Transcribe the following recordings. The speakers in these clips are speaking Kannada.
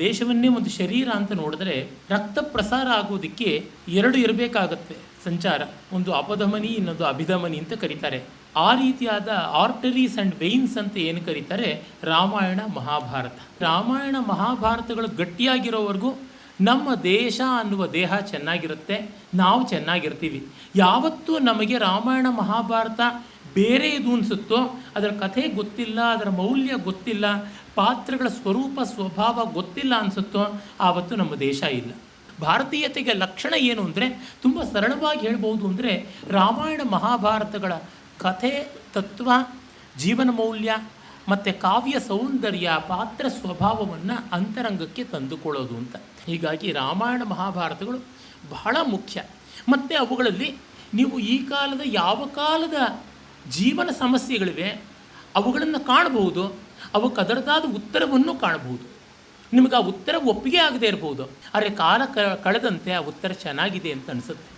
ದೇಶವನ್ನೇ ಒಂದು ಶರೀರ ಅಂತ ನೋಡಿದ್ರೆ ರಕ್ತ ಪ್ರಸಾರ ಆಗೋದಕ್ಕೆ ಎರಡು ಇರಬೇಕಾಗತ್ತೆ. ಸಂಚಾರ, ಒಂದು ಅಪಧಮನಿ, ಇನ್ನೊಂದು ಅಭಿಧಮನಿ ಅಂತ ಕರೀತಾರೆ. ಆ ರೀತಿಯಾದ ಆರ್ಟರೀಸ್ ಅಂಡ್ ವೆಯಿನ್ಸ್ ಅಂತ ಏನು ಕರೀತಾರೆ? ರಾಮಾಯಣ, ಮಹಾಭಾರತ. ರಾಮಾಯಣ, ಮಹಾಭಾರತಗಳು ಗಟ್ಟಿಯಾಗಿರೋವರೆಗೂ ನಮ್ಮ ದೇಶ ಅನ್ನುವ ದೇಹ ಚೆನ್ನಾಗಿರುತ್ತೆ, ನಾವು ಚೆನ್ನಾಗಿರ್ತೀವಿ. ಯಾವತ್ತೂ ನಮಗೆ ರಾಮಾಯಣ, ಮಹಾಭಾರತ ಬೇರೆ ಇದು ಅನಿಸುತ್ತೋ, ಅದರ ಕಥೆ ಗೊತ್ತಿಲ್ಲ, ಅದರ ಮೌಲ್ಯ ಗೊತ್ತಿಲ್ಲ, ಪಾತ್ರಗಳ ಸ್ವರೂಪ, ಸ್ವಭಾವ ಗೊತ್ತಿಲ್ಲ ಅನಿಸುತ್ತೋ, ಆವತ್ತು ನಮ್ಮ ದೇಶ ಇಲ್ಲ. ಭಾರತೀಯತೆಗೆ ಲಕ್ಷಣ ಏನು ಅಂದರೆ, ತುಂಬ ಸರಳವಾಗಿ ಹೇಳ್ಬೋದು ಅಂದರೆ, ರಾಮಾಯಣ ಮಹಾಭಾರತಗಳ ಕಥೆ, ತತ್ವ, ಜೀವನ ಮೌಲ್ಯ, ಮತ್ತು ಕಾವ್ಯ ಸೌಂದರ್ಯ, ಪಾತ್ರ ಸ್ವಭಾವವನ್ನು ಅಂತರಂಗಕ್ಕೆ ತಂದುಕೊಳ್ಳೋದು ಅಂತ. ಹೀಗಾಗಿ ರಾಮಾಯಣ ಮಹಾಭಾರತಗಳು ಬಹಳ ಮುಖ್ಯ. ಮತ್ತು ಅವುಗಳಲ್ಲಿ ನೀವು ಈ ಕಾಲದ ಯಾವ ಕಾಲದ ಜೀವನ ಸಮಸ್ಯೆಗಳಿವೆ, ಅವುಗಳನ್ನು ಕಾಣಬಹುದು ಅವಕ್ಕೆ ಅದರದಾದ ಉತ್ತರವನ್ನು ಕಾಣಬಹುದು. ನಿಮಗೆ ಆ ಉತ್ತರ ಒಪ್ಪಿಗೆ ಆಗದೇ ಇರ್ಬೋದು ಆದರೆ ಕಾಲ ಕಳೆದಂತೆ ಆ ಉತ್ತರ ಚೆನ್ನಾಗಿದೆ ಅಂತ ಅನಿಸುತ್ತೆ.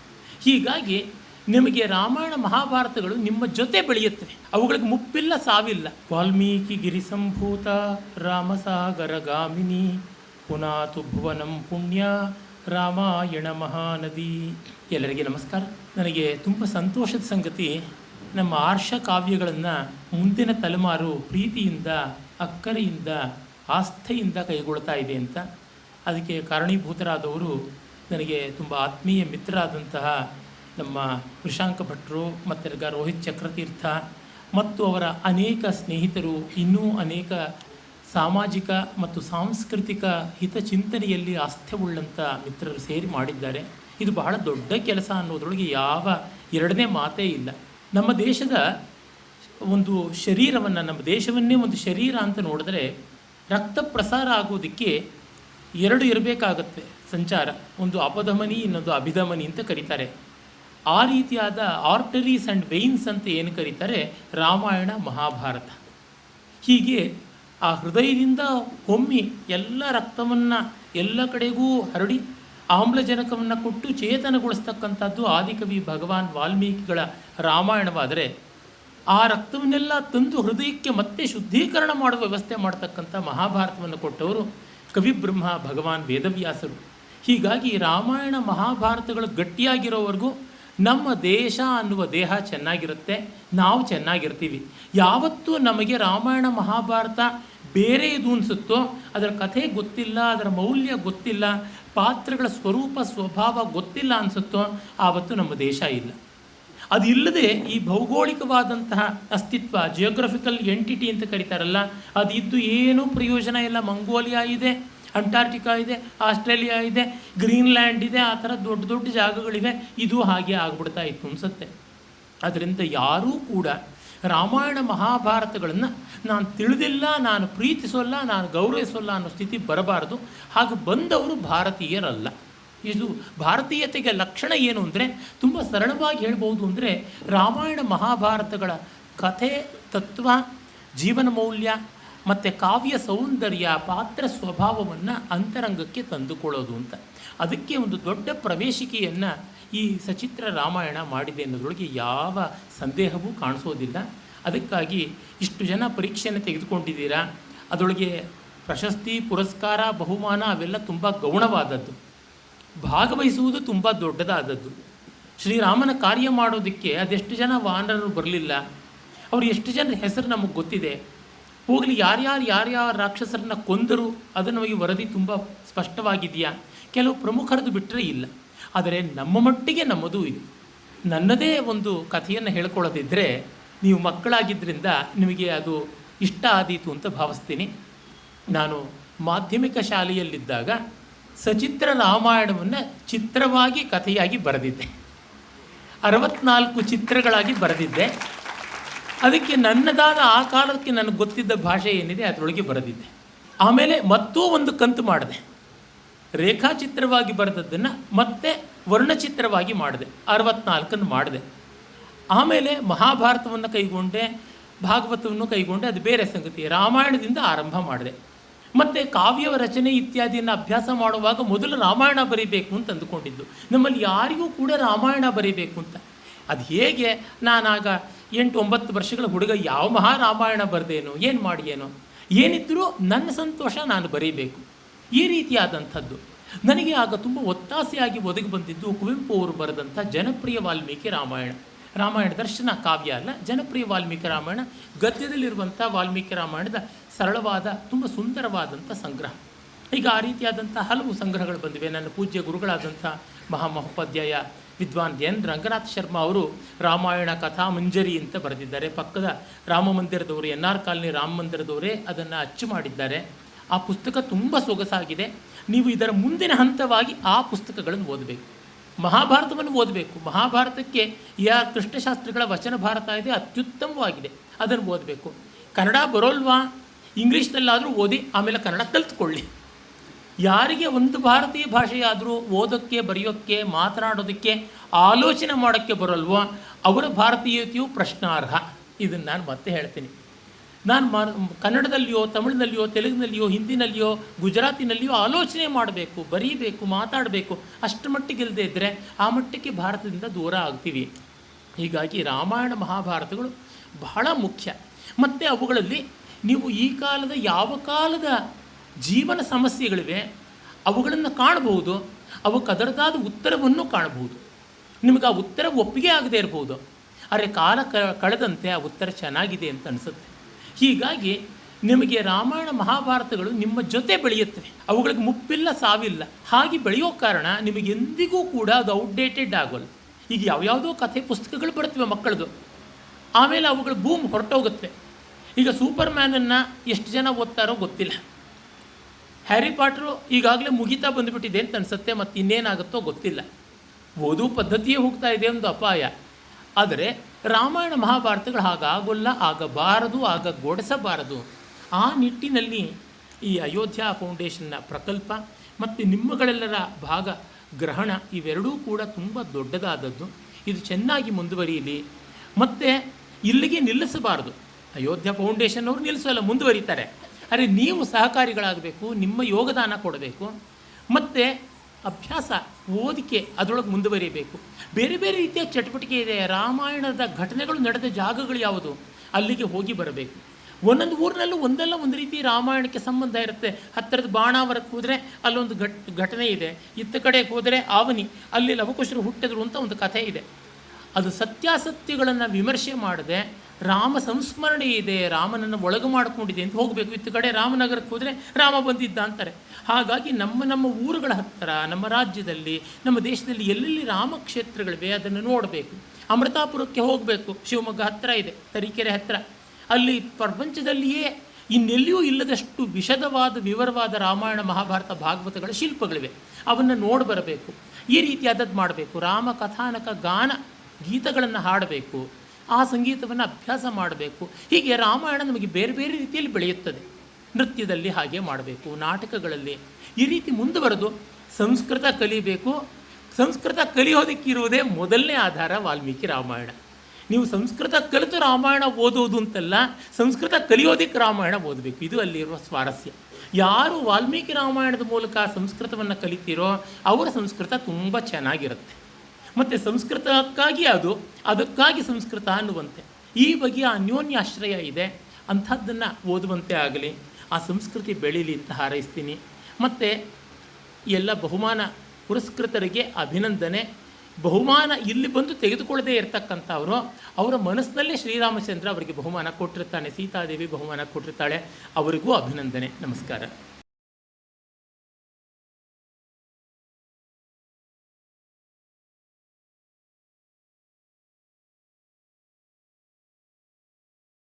ಹೀಗಾಗಿ ನಿಮಗೆ ರಾಮಾಯಣ ಮಹಾಭಾರತಗಳು ನಿಮ್ಮ ಜೊತೆ ಬೆಳೆಯುತ್ತವೆ. ಅವುಗಳಿಗೆ ಮುಪ್ಪಿಲ್ಲ, ಸಾವಿಲ್ಲ. ವಾಲ್ಮೀಕಿ ಗಿರಿಸಂಭೂತ ರಾಮಸಾಗರಗಾಮಿನಿ ಪುನಾತು ಭುವನಂ ಪುಣ್ಯ, ರಾಮಾಯಣ ಮಹಾನದಿ. ಎಲ್ಲರಿಗೆ ನಮಸ್ಕಾರ. ನನಗೆ ತುಂಬ ಸಂತೋಷದ ಸಂಗತಿ ನಮ್ಮ ಆರ್ಷ ಕಾವ್ಯಗಳನ್ನು ಮುಂದಿನ ತಲೆಮಾರು ಪ್ರೀತಿಯಿಂದ, ಅಕ್ಕರೆಯಿಂದ, ಆಸ್ಥೆಯಿಂದ ಕೈಗೊಳ್ತಾ ಇದೆ ಅಂತ. ಅದಕ್ಕೆ ಕಾರಣೀಭೂತರಾದವರು ನನಗೆ ತುಂಬ ಆತ್ಮೀಯ ಮಿತ್ರರಾದಂತಹ ನಮ್ಮ ಪ್ರಶಾಂಕ ಭಟ್ರು ಮತ್ತು ರೋಹಿತ್ ಚಕ್ರತೀರ್ಥ ಮತ್ತು ಅವರ ಅನೇಕ ಸ್ನೇಹಿತರು, ಇನ್ನೂ ಅನೇಕ ಸಾಮಾಜಿಕ ಮತ್ತು ಸಾಂಸ್ಕೃತಿಕ ಹಿತಚಿಂತನೆಯಲ್ಲಿ ಆಸ್ಥೆವುಳ್ಳಂಥ ಮಿತ್ರರು ಸೇರಿ ಮಾಡಿದ್ದಾರೆ. ಇದು ಬಹಳ ದೊಡ್ಡ ಕೆಲಸ ಅನ್ನೋದ್ರೊಳಗೆ ಯಾವ ಎರಡನೇ ಮಾತೇ ಇಲ್ಲ. ನಮ್ಮ ದೇಶದ ಒಂದು ಶರೀರವನ್ನು, ನಮ್ಮ ದೇಶವನ್ನೇ ಒಂದು ಶರೀರ ಅಂತ ನೋಡಿದ್ರೆ ರಕ್ತ ಪ್ರಸಾರ ಆಗೋದಕ್ಕೆ ಎರಡು ಇರಬೇಕಾಗತ್ತೆ. ಸಂಚಾರ, ಒಂದು ಅಪಧಮನಿ, ಇನ್ನೊಂದು ಅಭಿಧಮನಿ ಅಂತ ಕರೀತಾರೆ. ಆ ರೀತಿಯಾದ ಆರ್ಟರೀಸ್ ಆ್ಯಂಡ್ ವೆಯ್ನ್ಸ್ ಅಂತ ಏನು ಕರೀತಾರೆ? ರಾಮಾಯಣ, ಮಹಾಭಾರತ. ಹೀಗೆ ಆ ಹೃದಯದಿಂದ ಹೊಮ್ಮಿ ಎಲ್ಲ ರಕ್ತವನ್ನು ಎಲ್ಲ ಕಡೆಗೂ ಹರಡಿ ಆಮ್ಲಜನಕವನ್ನು ಕೊಟ್ಟು ಚೇತನಗೊಳಿಸ್ತಕ್ಕಂಥದ್ದು ಆದಿಕವಿ ಭಗವಾನ್ ವಾಲ್ಮೀಕಿಗಳ ರಾಮಾಯಣವಾದರೆ ಆ ರಕ್ತವನ್ನೆಲ್ಲ ತಂದು ಹೃದಯಕ್ಕೆ ಮತ್ತೆ ಶುದ್ಧೀಕರಣ ಮಾಡುವ ವ್ಯವಸ್ಥೆ ಮಾಡ್ತಕ್ಕಂಥ ಮಹಾಭಾರತವನ್ನು ಕೊಟ್ಟವರು ಕವಿಬ್ರಹ್ಮ ಭಗವಾನ್ ವೇದವ್ಯಾಸರು. ಹೀಗಾಗಿ ರಾಮಾಯಣ ಮಹಾಭಾರತಗಳು ಗಟ್ಟಿಯಾಗಿರೋವರೆಗೂ ನಮ್ಮ ದೇಶ ಅನ್ನುವ ದೇಹ ಚೆನ್ನಾಗಿರುತ್ತೆ, ನಾವು ಚೆನ್ನಾಗಿರ್ತೀವಿ. ಯಾವತ್ತೂ ನಮಗೆ ರಾಮಾಯಣ ಮಹಾಭಾರತ ಬೇರೆ ಇದು ಅನಿಸುತ್ತೋ, ಅದರ ಕಥೆ ಗೊತ್ತಿಲ್ಲ, ಅದರ ಮೌಲ್ಯ ಗೊತ್ತಿಲ್ಲ, ಪಾತ್ರಗಳ ಸ್ವರೂಪ, ಸ್ವಭಾವ ಗೊತ್ತಿಲ್ಲ ಅನಿಸುತ್ತೋ, ಆವತ್ತು ನಮ್ಮ ದೇಶ ಇಲ್ಲ. ಅದಿಲ್ಲದೆ ಈ ಭೌಗೋಳಿಕವಾದಂತಹ ಅಸ್ತಿತ್ವ ಜಿಯೋಗ್ರಫಿಕಲ್ ಎಂಟಿಟಿ ಅಂತ ಕರೀತಾರಲ್ಲ ಅದು ಇದ್ದು ಏನೂ ಪ್ರಯೋಜನ ಇಲ್ಲ. ಮಂಗೋಲಿಯಾ ಇದೆ, ಅಂಟಾರ್ಟಿಕಾ ಇದೆ, ಆಸ್ಟ್ರೇಲಿಯಾ ಇದೆ, ಗ್ರೀನ್ಲ್ಯಾಂಡ್ ಇದೆ, ಆ ಥರ ದೊಡ್ಡ ದೊಡ್ಡ ಜಾಗಗಳಿವೆ. ಇದು ಹಾಗೆ ಆಗ್ಬಿಡ್ತಾ ಇತ್ತು ಅನಿಸುತ್ತೆ. ಅದರಿಂದ ಯಾರೂ ಕೂಡ ರಾಮಾಯಣ ಮಹಾಭಾರತಗಳನ್ನು ನಾನು ತಿಳಿದಿಲ್ಲ, ನಾನು ಪ್ರೀತಿಸೋಲ್ಲ, ನಾನು ಗೌರವಿಸೋಲ್ಲ ಅನ್ನೋ ಸ್ಥಿತಿ ಬರಬಾರದು. ಹಾಗೆ ಬಂದವರು ಭಾರತೀಯರಲ್ಲ. ಇದು ಭಾರತೀಯತೆಗೆ ಲಕ್ಷಣ ಏನು ಅಂದರೆ, ತುಂಬ ಸರಳವಾಗಿ ಹೇಳ್ಬೋದು ಅಂದರೆ, ರಾಮಾಯಣ ಮಹಾಭಾರತಗಳ ಕಥೆ, ತತ್ವ, ಜೀವನ ಮೌಲ್ಯ, ಮತ್ತು ಕಾವ್ಯ ಸೌಂದರ್ಯ, ಪಾತ್ರ ಸ್ವಭಾವವನ್ನು ಅಂತರಂಗಕ್ಕೆ ತಂದುಕೊಳ್ಳೋದು ಅಂತ. ಅದಕ್ಕೆ ಒಂದು ದೊಡ್ಡ ಪ್ರವೇಶಿಕೆಯನ್ನು ಈ ಸಚಿತ್ರ ರಾಮಾಯಣ ಮಾಡಿದೆ ಅನ್ನೋದ್ರೊಳಗೆ ಯಾವ ಸಂದೇಹವೂ ಕಾಣಿಸೋದಿಲ್ಲ. ಅದಕ್ಕಾಗಿ ಇಷ್ಟು ಜನ ಪರೀಕ್ಷೆಯನ್ನು ತೆಗೆದುಕೊಂಡಿದ್ದೀರಾ? ಅದರೊಳಗೆ ಪ್ರಶಸ್ತಿ, ಪುರಸ್ಕಾರ, ಬಹುಮಾನ ಅವೆಲ್ಲ ತುಂಬ ಗೌಣವಾದದ್ದು. ಭಾಗವಹಿಸುವುದು ತುಂಬ ದೊಡ್ಡದಾದದ್ದು. ಶ್ರೀರಾಮನ ಕಾರ್ಯ ಮಾಡೋದಕ್ಕೆ ಅದೆಷ್ಟು ಜನ ವಾನರರು ಬರಲಿಲ್ಲ? ಅವ್ರು ಎಷ್ಟು ಜನ ಹೆಸರು ನಮಗೆ ಗೊತ್ತಿದೆ? ಹೋಗಲಿ, ಯಾರ್ಯಾರು ಯಾರ್ಯಾರು ರಾಕ್ಷಸರನ್ನ ಕೊಂದರು? ಅದು ನಮಗೆ ವರದಿ ತುಂಬ ಸ್ಪಷ್ಟವಾಗಿದೆಯಾ? ಕೆಲವು ಪ್ರಮುಖರದ್ದು ಬಿಟ್ಟರೆ ಇಲ್ಲ. ಆದರೆ ನಮ್ಮ ಮಟ್ಟಿಗೆ ನಮ್ಮದು ಇದು. ನನ್ನದೇ ಒಂದು ಕಥೆಯನ್ನು ಹೇಳ್ಕೊಳ್ಳೋದಿದ್ದರೆ ನೀವು ಮಕ್ಕಳಾಗಿದ್ದರಿಂದ ನಿಮಗೆ ಅದು ಇಷ್ಟ ಆದೀತು ಅಂತ ಭಾವಿಸ್ತೀನಿ. ನಾನು ಮಾಧ್ಯಮಿಕ ಶಾಲೆಯಲ್ಲಿದ್ದಾಗ ಸಚಿತ್ರ ರಾಮಾಯಣವನ್ನು ಚಿತ್ರವಾಗಿ ಕಥೆಯಾಗಿ ಬರೆದಿದ್ದೆ. ಅರವತ್ನಾಲ್ಕು ಚಿತ್ರಗಳಾಗಿ ಬರೆದಿದ್ದೆ. ಅದಕ್ಕೆ ನನ್ನದಾದ ಆ ಕಾಲಕ್ಕೆ ನನಗೆ ಗೊತ್ತಿದ್ದ ಭಾಷೆ ಏನಿದೆ ಅದರೊಳಗೆ ಬರೆದಿದ್ದೆ. ಆಮೇಲೆ ಮತ್ತೂ ಒಂದು ಕಂತು ಮಾಡಿದೆ. ರೇಖಾಚಿತ್ರವಾಗಿ ಬರೆದದ್ದನ್ನು ಮತ್ತೆ ವರ್ಣಚಿತ್ರವಾಗಿ ಮಾಡಿದೆ, ಅರವತ್ನಾಲ್ಕನ್ನು ಮಾಡಿದೆ. ಆಮೇಲೆ ಮಹಾಭಾರತವನ್ನು ಕೈಗೊಂಡೆ, ಭಾಗವತವನ್ನು ಕೈಗೊಂಡೆ, ಅದು ಬೇರೆ ಸಂಗತಿ, ರಾಮಾಯಣದಿಂದ ಆರಂಭ ಮಾಡಿದೆ. ಮತ್ತು ಕಾವ್ಯ ರಚನೆ ಇತ್ಯಾದಿಯನ್ನು ಅಭ್ಯಾಸ ಮಾಡುವಾಗ ಮೊದಲು ರಾಮಾಯಣ ಬರೀಬೇಕು ಅಂತ ಅಂದುಕೊಂಡಿದ್ದು. ನಮ್ಮಲ್ಲಿ ಯಾರಿಗೂ ಕೂಡ ರಾಮಾಯಣ ಬರೀಬೇಕು ಅಂತ. ಅದು ಹೇಗೆ ನಾನಾಗ ಎಂಟು ಒಂಬತ್ತು ವರ್ಷಗಳ ಹುಡುಗ ಯಾವ ಮಹಾರಾಮಾಯಣ ಬರೆದೇನೋ, ಏನು ಮಾಡಿಯೇನೋ ಏನಿದ್ದರೂ ನನ್ನ ಸಂತೋಷ ನಾನು ಬರೀಬೇಕು. ಈ ರೀತಿಯಾದಂಥದ್ದು. ನನಗೆ ಆಗ ತುಂಬ ಒತ್ತಾಸೆಯಾಗಿ ಒದಗಿ ಬಂದಿದ್ದು ಕುವೆಂಪು ಅವರು ಬರೆದಂಥ ಜನಪ್ರಿಯ ವಾಲ್ಮೀಕಿ ರಾಮಾಯಣ. ರಾಮಾಯಣ ದರ್ಶನ ಕಾವ್ಯ ಅಲ್ಲ, ಜನಪ್ರಿಯ ವಾಲ್ಮೀಕಿ ರಾಮಾಯಣ, ಗದ್ಯದಲ್ಲಿರುವಂಥ ವಾಲ್ಮೀಕಿ ರಾಮಾಯಣದ ಸರಳವಾದ, ತುಂಬ ಸುಂದರವಾದಂಥ ಸಂಗ್ರಹ. ಈಗ ಆ ರೀತಿಯಾದಂಥ ಹಲವು ಸಂಗ್ರಹಗಳು ಬಂದಿವೆ. ನನ್ನ ಪೂಜ್ಯ ಗುರುಗಳಾದಂಥ ಮಹಾಮಹೋಪಾಧ್ಯಾಯ ವಿದ್ವಾನ್ ಎನ್ ರಂಗನಾಥ್ ಶರ್ಮಾ ಅವರು ರಾಮಾಯಣ ಕಥಾ ಮಂಜರಿ ಅಂತ ಬರೆದಿದ್ದಾರೆ. ಪಕ್ಕದ ರಾಮ ಮಂದಿರದವರು ಎನ್ ಆರ್ ಕಾಲನಿ ರಾಮ ಮಂದಿರದವರೇ ಅದನ್ನು ಅಚ್ಚು ಮಾಡಿದ್ದಾರೆ. ಆ ಪುಸ್ತಕ ತುಂಬ ಸೊಗಸಾಗಿದೆ. ನೀವು ಇದರ ಮುಂದಿನ ಹಂತವಾಗಿ ಆ ಪುಸ್ತಕಗಳನ್ನು ಓದಬೇಕು. ಮಹಾಭಾರತವನ್ನು ಓದಬೇಕು. ಮಹಾಭಾರತಕ್ಕೆ ಆರ್ ಕೃಷ್ಣಶಾಸ್ತ್ರಿಗಳ ವಚನ ಭಾರತ ಇದೆ, ಅತ್ಯುತ್ತಮವಾಗಿದೆ. ಅದನ್ನು ಓದಬೇಕು. ಕನ್ನಡ ಬರೋಲ್ವಾ? ಇಂಗ್ಲೀಷ್ನಲ್ಲಾದರೂ ಓದಿ, ಆಮೇಲೆ ಕನ್ನಡ ಕಲ್ತ್ಕೊಳ್ಳಿ. ಯಾರಿಗೆ ಒಂದು ಭಾರತೀಯ ಭಾಷೆಯಾದರೂ ಓದೋಕ್ಕೆ, ಬರೆಯೋಕ್ಕೆ, ಮಾತನಾಡೋದಕ್ಕೆ, ಆಲೋಚನೆ ಮಾಡೋಕ್ಕೆ ಬರೋಲ್ವೋ? ಅವರ ಭಾರತೀಯತೆಯು ಪ್ರಶ್ನಾರ್ಹ. ಇದನ್ನು ನಾನು ಮತ್ತೆ ಹೇಳ್ತೀನಿ. ನಾನು ಮ, ಕನ್ನಡದಲ್ಲಿಯೋ, ತಮಿಳಿನಲ್ಲಿಯೋ, ತೆಲುಗಿನಲ್ಲಿಯೋ, ಹಿಂದಿನಲ್ಲಿಯೋ, ಗುಜರಾತಿನಲ್ಲಿಯೋ ಆಲೋಚನೆ ಮಾಡಬೇಕು, ಬರೀಬೇಕು, ಮಾತಾಡಬೇಕು, ಅಷ್ಟು ಮಟ್ಟಿಗೆ ಇಲ್ಲದೆ ಇದ್ದರೆ ಆ ಮಟ್ಟಕ್ಕೆ ಭಾರತದಿಂದ ದೂರ ಆಗ್ತೀವಿ. ಹೀಗಾಗಿ ರಾಮಾಯಣ ಮಹಾಭಾರತಗಳು ಬಹಳ ಮುಖ್ಯ. ಮತ್ತು ಅವುಗಳಲ್ಲಿ ನೀವು ಈ ಕಾಲದ, ಯಾವ ಕಾಲದ ಜೀವನ ಸಮಸ್ಯೆಗಳಿವೆ, ಅವುಗಳನ್ನು ಕಾಣಬಹುದು ಅವಕ್ಕೆ ಅದರದಾದ ಉತ್ತರವನ್ನು ಕಾಣಬಹುದು ನಿಮಗೆ ಆ ಉತ್ತರ ಒಪ್ಪಿಗೆ ಆಗದೇ ಇರ್ಬೋದು. ಆದರೆ ಕಾಲ ಕಳೆದಂತೆ ಆ ಉತ್ತರ ಚೆನ್ನಾಗಿದೆ ಅಂತ ಅನಿಸುತ್ತೆ. ಹೀಗಾಗಿ ನಿಮಗೆ ರಾಮಾಯಣ ಮಹಾಭಾರತಗಳು ನಿಮ್ಮ ಜೊತೆ ಬೆಳೆಯುತ್ತವೆ. ಅವುಗಳಿಗೆ ಮುಪ್ಪಿಲ್ಲ, ಸಾವಿಲ್ಲ. ಹಾಗೆ ಬೆಳೆಯೋ ಕಾರಣ ನಿಮಗೆ ಎಂದಿಗೂ ಕೂಡ ಅದು ಔಟ್ಡೇಟೆಡ್ ಆಗೋಲ್ಲ. ಈಗ ಯಾವ್ಯಾವುದೋ ಕಥೆ ಪುಸ್ತಕಗಳು ಬರ್ತವೆ ಮಕ್ಕಳದು. ಆಮೇಲೆ ಅವುಗಳು ಬೂಮ್ ಹೊರಟೋಗುತ್ತೆ. ಈಗ ಸೂಪರ್ ಮ್ಯಾನನ್ನು ಎಷ್ಟು ಜನ ಓದ್ತಾರೋ ಗೊತ್ತಿಲ್ಲ. ಹ್ಯಾರಿ ಪಾಟ್ರು ಈಗಾಗಲೇ ಮುಗಿತಾ ಬಂದುಬಿಟ್ಟಿದೆ ಅಂತ ಅನಿಸುತ್ತೆ ಮತ್ತು ಇನ್ನೇನಾಗುತ್ತೋ ಗೊತ್ತಿಲ್ಲ. ಓದು ಪದ್ಧತಿಯೇ ಹೋಗ್ತಾ ಇದೆ ಒಂದು ಅಪಾಯ. ಆದರೆ ರಾಮಾಯಣ ಮಹಾಭಾರತಗಳು ಹಾಗಾಗೋಲ್ಲ, ಆಗಬಾರದು ಆಗ ಆಗಗೊಡಿಸಬಾರದು. ಆ ನಿಟ್ಟಿನಲ್ಲಿ ಈ ಅಯೋಧ್ಯ ಫೌಂಡೇಶನ್ನ ಪ್ರಕಲ್ಪ ಮತ್ತು ನಿಮ್ಮಗಳೆಲ್ಲರ ಭಾಗ ಗ್ರಹಣ ಇವೆರಡೂ ಕೂಡ ತುಂಬ ದೊಡ್ಡದಾದದ್ದು. ಇದು ಚೆನ್ನಾಗಿ ಮುಂದುವರಿಯಲಿ. ಮತ್ತು ಇಲ್ಲಿಗೆ ನಿಲ್ಲಿಸಬಾರದು. ಅಯೋಧ್ಯ ಫೌಂಡೇಶನ್ ಅವರು ನಿಲ್ಲಿಸೋಲ್ಲ, ಮುಂದುವರಿತಾರೆ. ಅರೆ ನೀವು ಸಹಕಾರಿಗಳಾಗಬೇಕು, ನಿಮ್ಮ ಯೋಗದಾನ ಕೊಡಬೇಕು. ಮತ್ತು ಅಭ್ಯಾಸ ಓದಿಕೆ ಅದರೊಳಗೆ ಮುಂದುವರಿಯಬೇಕು ಬೇರೆ ಬೇರೆ ರೀತಿಯ ಚಟುವಟಿಕೆ ಇದೆ. ರಾಮಾಯಣದ ಘಟನೆಗಳು ನಡೆದ ಜಾಗಗಳು ಯಾವುದು? ಅಲ್ಲಿಗೆ ಹೋಗಿ ಬರಬೇಕು. ಒಂದೊಂದು ಊರಿನಲ್ಲೂ ಒಂದಲ್ಲ ಒಂದು ರೀತಿ ರಾಮಾಯಣಕ್ಕೆ ಸಂಬಂಧ ಇರುತ್ತೆ. ಹತ್ತಿರದ ಬಾಣಾವರಕ್ಕೆ ಹೋದರೆ ಅಲ್ಲೊಂದು ಘಟ್, ಘಟನೆ ಇದೆ. ಇತ್ತ ಕಡೆಗೆ ಹೋದರೆ ಆವನಿ, ಅಲ್ಲಿ ಲವಕುಶರು ಹುಟ್ಟಿದ್ರು ಅಂತ ಒಂದು ಕಥೆ ಇದೆ. ಅದು ಸತ್ಯಾಸತ್ಯಗಳನ್ನು ವಿಮರ್ಶೆ ಮಾಡದೆ ರಾಮ ಸಂಸ್ಮರಣೆ ಇದೆ, ರಾಮನನ್ನು ಒಳಗು ಮಾಡಿಕೊಂಡಿದೆ ಅಂತ ಹೋಗಬೇಕು. ಇತ್ತು ಕಡೆ ರಾಮನಗರಕ್ಕೆ ಹೋದರೆ ರಾಮ ಬಂದಿದ್ದ ಅಂತಾರೆ. ಹಾಗಾಗಿ ನಮ್ಮ ನಮ್ಮ ಊರುಗಳ ಹತ್ತಿರ, ನಮ್ಮ ರಾಜ್ಯದಲ್ಲಿ, ನಮ್ಮ ದೇಶದಲ್ಲಿ ಎಲ್ಲೆಲ್ಲಿ ರಾಮಕ್ಷೇತ್ರಗಳಿವೆ ಅದನ್ನು ನೋಡಬೇಕು. ಅಮೃತಾಪುರಕ್ಕೆ ಹೋಗಬೇಕು. ಶಿವಮೊಗ್ಗ ಹತ್ತಿರ ಇದೆ, ತರೀಕೆರೆ ಹತ್ತಿರ. ಅಲ್ಲಿ ಪ್ರಪಂಚದಲ್ಲಿಯೇ ಇನ್ನೆಲ್ಲಿಯೂ ಇಲ್ಲದಷ್ಟು ವಿಶದವಾದ ವಿವರವಾದ ರಾಮಾಯಣ, ಮಹಾಭಾರತ, ಭಾಗವತಗಳ ಶಿಲ್ಪಗಳಿವೆ. ಅವನ್ನು ನೋಡಿ ಬರಬೇಕು. ಈ ರೀತಿಯಾದದ್ದು ಮಾಡಬೇಕು. ರಾಮ ಕಥಾನಕ ಗಾನ ಗೀತಗಳನ್ನು ಹಾಡಬೇಕು. ಆ ಸಂಗೀತವನ್ನು ಅಭ್ಯಾಸ ಮಾಡಬೇಕು. ಹೀಗೆ ರಾಮಾಯಣ ನಮಗೆ ಬೇರೆ ಬೇರೆ ರೀತಿಯಲ್ಲಿ ಬೆಳೆಯುತ್ತದೆ. ನೃತ್ಯದಲ್ಲಿ ಹಾಗೆ ಮಾಡಬೇಕು, ನಾಟಕಗಳಲ್ಲಿ. ಈ ರೀತಿ ಮುಂದುವರೆದು ಸಂಸ್ಕೃತ ಕಲಿಬೇಕು. ಸಂಸ್ಕೃತ ಕಲಿಯೋದಕ್ಕಿರುವುದೇ ಮೊದಲನೇ ಆಧಾರ ವಾಲ್ಮೀಕಿ ರಾಮಾಯಣ. ನೀವು ಸಂಸ್ಕೃತ ಕಲಿತು ರಾಮಾಯಣ ಓದೋದು ಅಂತಲ್ಲ, ಸಂಸ್ಕೃತ ಕಲಿಯೋದಕ್ಕೆ ರಾಮಾಯಣ ಓದಬೇಕು. ಇದು ಅಲ್ಲಿರುವ ಸ್ವಾರಸ್ಯ. ಯಾರು ವಾಲ್ಮೀಕಿ ರಾಮಾಯಣದ ಮೂಲಕ ಸಂಸ್ಕೃತವನ್ನು ಕಲಿತೀರೋ, ಅವರ ಸಂಸ್ಕೃತ ತುಂಬ ಚೆನ್ನಾಗಿರುತ್ತೆ. ಮತ್ತು ಸಂಸ್ಕೃತಕ್ಕಾಗಿ ಅದು, ಅದಕ್ಕಾಗಿ ಸಂಸ್ಕೃತ ಅನ್ನುವಂತೆ. ಈ ಬಗೆಯ ಅನ್ಯೋನ್ಯಾಶ್ರಯ ಇದೆ. ಅಂಥದ್ದನ್ನು ಓದುವಂತೆ ಆಗಲಿ, ಆ ಸಂಸ್ಕೃತಿ ಬೆಳೀಲಿ ಅಂತ ಹಾರೈಸ್ತೀನಿ. ಮತ್ತು ಎಲ್ಲ ಬಹುಮಾನ ಪುರಸ್ಕೃತರಿಗೆ ಅಭಿನಂದನೆ. ಬಹುಮಾನ ಇಲ್ಲಿ ಬಂದು ತೆಗೆದುಕೊಳ್ಳದೇ ಇರತಕ್ಕಂಥವರು, ಅವರ ಮನಸ್ಸಿನಲ್ಲೇ ಶ್ರೀರಾಮಚಂದ್ರ ಅವರಿಗೆ ಬಹುಮಾನ ಕೊಟ್ಟಿರ್ತಾನೆ, ಸೀತಾದೇವಿ ಬಹುಮಾನ ಕೊಟ್ಟಿರ್ತಾಳೆ, ಅವರಿಗೂ ಅಭಿನಂದನೆ. ನಮಸ್ಕಾರ.